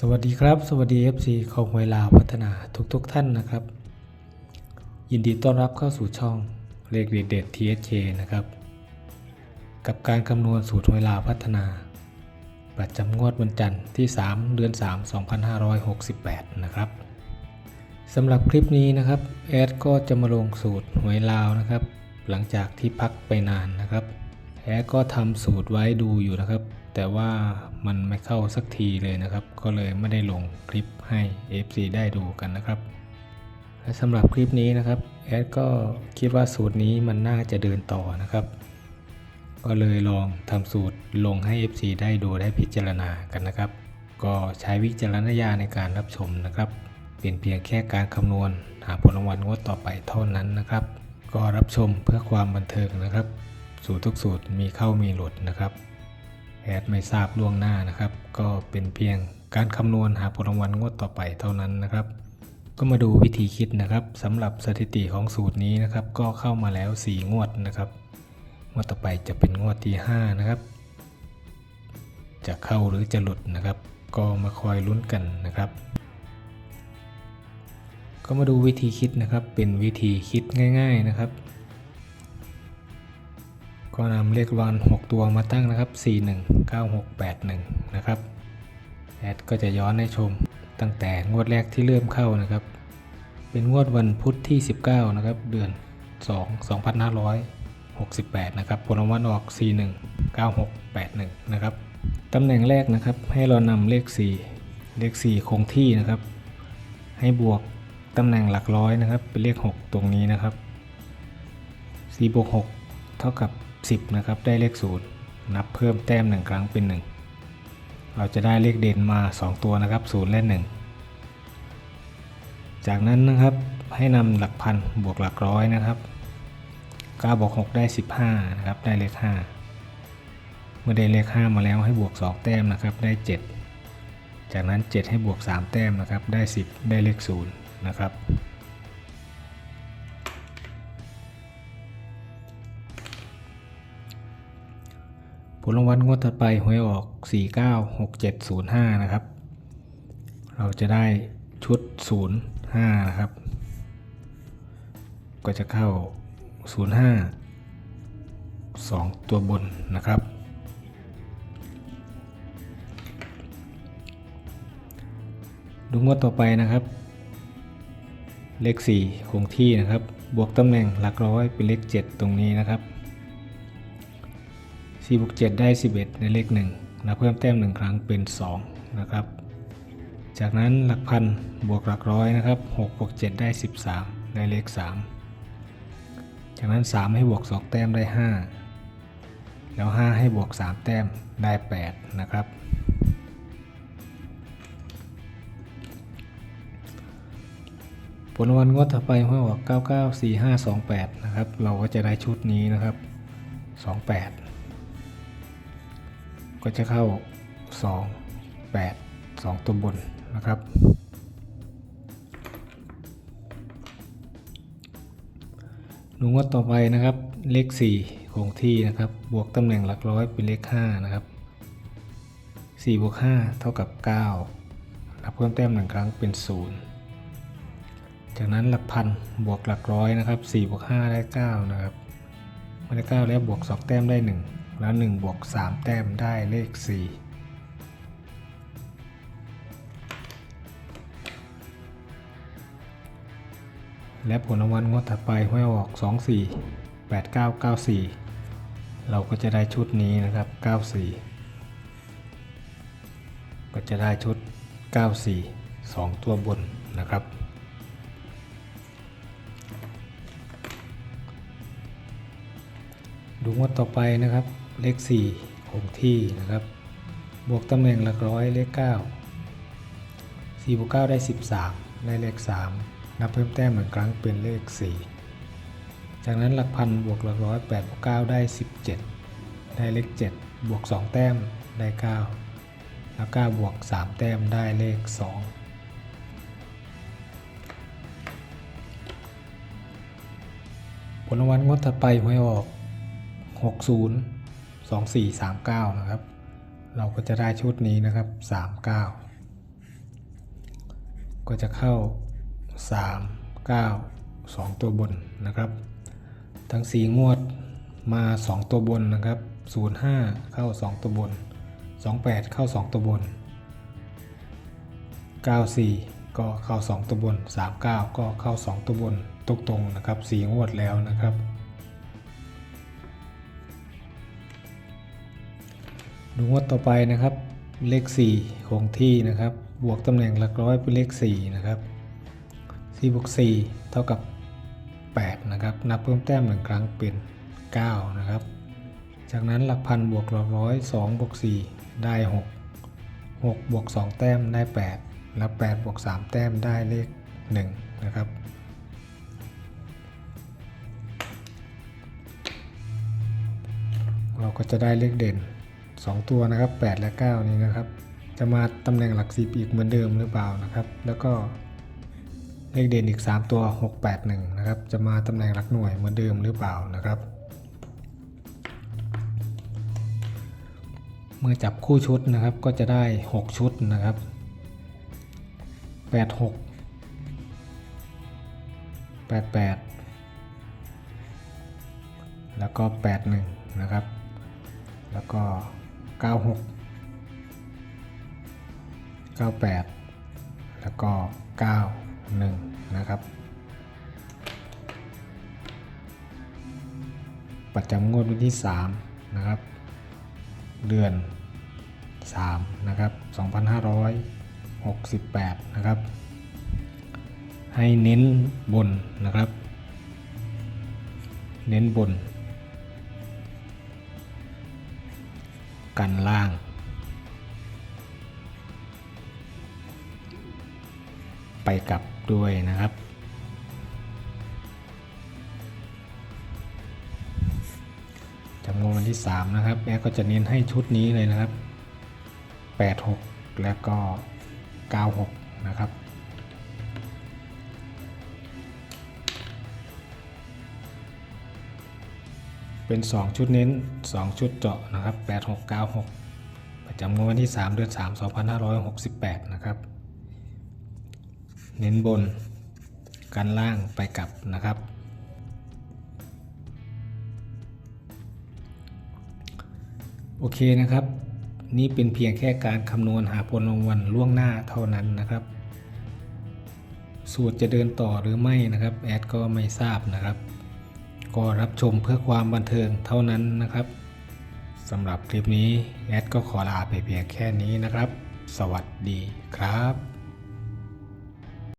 สวัสดีครับ สวัสดี FC ของหวยลาวพัฒนาทุกๆทท่านนะครับ ยินดีต้อนรับเข้าสู่ช่องเลขเด็ดๆ TSK นะครับ กับการคำนวณสูตรหวยลาวพัฒนา ประจำงวดวันจันทร์ที่ 3 เดือน 3 2568 นะครับสำหรับคลิปนี้นะครับแอดก็จะมาลงสูตรหวยลาวนะครับ หลังจากที่พักไปนานนะครับ แอดก็ทำสูตรไว้ดูอยู่นะครับ แต่ว่ามันไม่เข้าสักทีเลยนะครับ ก็เลยไม่ได้ลงคลิปให้ FC ได้ดูกันนะครับและสำหรับคลิปนี้นะครับแอดก็คิดว่าสูตรนี้มันน่าจะเดินต่อนะครับ ก็เลยลองทำสูตรลงให้ FC ได้ดูได้พิจารณากันนะครับ ก็ใช้วิจารณญาณในการรับชมนะครับ เป็นเพียงแค่การคำนวณหาผลรางวัลงวดต่อไปเท่านั้นนะครับ ก็รับชมเพื่อความบันเทิงนะครับ สูตรทุกสูตรมีเข้ามีหลุดนะครับ แอดไม่ทราบล่วงหน้านะครับ ก็เป็นเพียงการคำนวณหาผลรางวัลงวดต่อไปเท่านั้นนะครับ ก็มาดูวิธีคิดนะครับสำหรับสถิติของสูตรนี้นะครับ ก็เข้ามาแล้ว 4 งวดนะครับงวดต่อไปจะเป็นงวดที่ 5 นะครับ จะเข้าหรือจะหลุดนะครับ ก็มาคอยลุ้นกันนะครับก็มาดูวิธีคิดนะครับ เป็นวิธีคิดง่าย ๆนะครับ ก็นำเลขวัน6 ตัวมาตั้งนะครับ 419681 นะครับ แอดก็จะย้อนให้ชมตั้งแต่งวดแรกที่เริ่มเข้านะครับ เป็นงวดวันพุธที่ 19 นะครับ เดือน 2 2568 นะครับ ผลรางวัลออก 419681 นะครับ ตำแหน่งแรกนะครับ ให้เรานำเลข 4 เลข 4 คงที่นะครับ ให้บวกตำแหน่งหลักร้อยนะครับ เป็นเลข 6 ตรงนี้นะครับ4บวก6เท่ากับ 10 นะครับ ได้เลข 0 นับเพิ่มแต้ม 1 ครั้งเป็น 1 เราจะได้เลขเด่นมา 2 ตัวนะครับ 0 และ 1 จากนั้นนะครับให้นำหลักพันบวกหลักร้อยนะครับ9บวก6ได้ 15 นะครับ ได้เลข 5 เมื่อได้เลข 5 มาแล้วให้บวก 2 แต้มนะครับ ได้ 7 จากนั้น 7 ให้บวก 3 แต้มนะครับ ได้ 10 ได้เลข 0 นะครับ ผลรางวัลงวดถัดไปหวยออก 496705 นะครับ เราจะได้ชุด 05 นะครับ ก็จะเข้า 05 2 ตัวบนนะครับ ดูงวดต่อไปนะครับ เลข 4 คงที่นะครับ บวกตำแหน่งหลักร้อยเป็นเลข 7 ตรงนี้นะครับ 4บวก7ได้ 11 ในเลข1นับเพิ่มแต้ม 1 ครั้งเป็น 2 นะครับ จากนั้นหลักพันบวกหลักร้อยนะครับ6บวก7ได้ 13 ในเลข 3 จากนั้น 3 ให้บวก 2 แต้มได้ 5 แล้ว 5 ให้บวก 3 แต้มได้ 8 นะครับผลรางวัลงวดต่อไปห้วยออก 994528 นะครับ เราก็จะได้ชุดนี้นะครับ 28 ก็จะเข้า 2 8 2 ตัวบนนะครับดูงวดต่อไปนะครับ เลข 4 คงที่นะครับ บวกตำแหน่งหลักร้อยเป็นเลข 5 นะครับ 4 บวก 5 เท่ากับ 9 นับเพิ่มแต้มหนึ่งครั้งเป็น 0 จากนั้นหลักพันบวกหลักร้อยนะครับ 4 บวก 5 ได้ 9 นะครับเมื่อได้ 9 แล้วบวก 2 แต้มได้ 1 แล้ว 1 บวก 3 แต้มได้เลข 4และผลรางวัลงวดถัดไปห้วยออก 2 4 8 9 9 4 เราก็จะได้ชุดนี้นะครับ 94 ก็จะได้ชุด 94 2 ตัวบนนะครับ ดูงวดต่อไปนะครับ เลข 4 คงที่นะครับ บวกตำแหน่งหลักร้อยเลข 9 4บวก9ได้ 13 ได้เลข 3 นับเพิ่มแต้มหนึ่งครั้งเป็นเลข 4 จากนั้นหลักพันบวกหลักร้อย8บวก9ได้ 17 ได้เลข 7 บวก 2 แต้มได้ 9 แล้ว 9 บวก 3 แต้มได้เลข 2ผลรางวัลงวดถัดไปหวยออก 60 2439 นะครับ เราก็จะได้ชุดนี้นะครับ 39 ก็จะเข้า 3 9 2 ตัวบนนะครับ ทั้ง 4 งวดมา 2 ตัวบนนะครับ 05 เข้า 2 ตัวบน 28 เข้า 2 ตัวบน 94 ก็เข้า 2 ตัวบน 39 ก็เข้า 2 ตัวบนตรงๆนะครับ 4 งวดแล้วนะครับ ดูงวดต่อไปนะครับ เลข 4 คงที่นะครับ บวกตำแหน่งหลักร้อยเป็นเลข 4 นะครับ4บวก4เท่ากับ 8 นะครับ นับเพิ่มแต้มหนึ่งครั้งเป็น 9 นะครับ จากนั้นหลักพันบวกหลักร้อย2บวก4ได้ 6 6 บวก 2 แต้มได้ 8 แล้ว8บวก 3 แต้มได้เลข 1 นะครับเราก็จะได้เลขเด่น 2 ตัวนะครับ 8 และ 9 นี้นะครับ จะมาตำแหน่งหลักสิบอีกเหมือนเดิมหรือเปล่านะครับ แล้วก็เลขเด่นอีก 3 ตัว 6 8 1 นะครับ จะมาตำแหน่งหลักหน่วยเหมือนเดิมหรือเปล่านะครับ เมื่อจับคู่ชุดนะครับก็จะได้ 6 ชุดนะครับ 8 6 8 8 แล้วก็ 8 1 นะครับ แล้วก็ 96 98แล้วก็91นะครับ ประจำงวดวันที่3นะครับ เดือน3นะครับ2568นะครับ ให้เน้นบนนะครับ เน้นบน กันล่าง ไปกลับด้วยนะครับ จำนวนวันที่ 3 นะครับแอดก็จะเน้นให้ชุดนี้เลยนะครับ 86 แล้วก็ 96 นะครับ เป็น 2 ชุดเน้น 2 ชุดเจาะนะครับ 8696 ประจำงวดวันที่ 3 เดือน 3 2568 นะครับ เน้นบนกันล่างไปกลับนะครับ โอเคนะครับ นี่เป็นเพียงแค่การคำนวณหาผลรางวัลล่วงหน้าเท่านั้นนะครับ สูตรจะเดินต่อหรือไม่นะครับ แอดก็ไม่ทราบนะครับ ก็รับชมเพื่อความบันเทิงเท่านั้นนะครับสำหรับคลิปนี้แอดก็ขอลาไปเพียงแค่นี้นะครับ สวัสดีครับ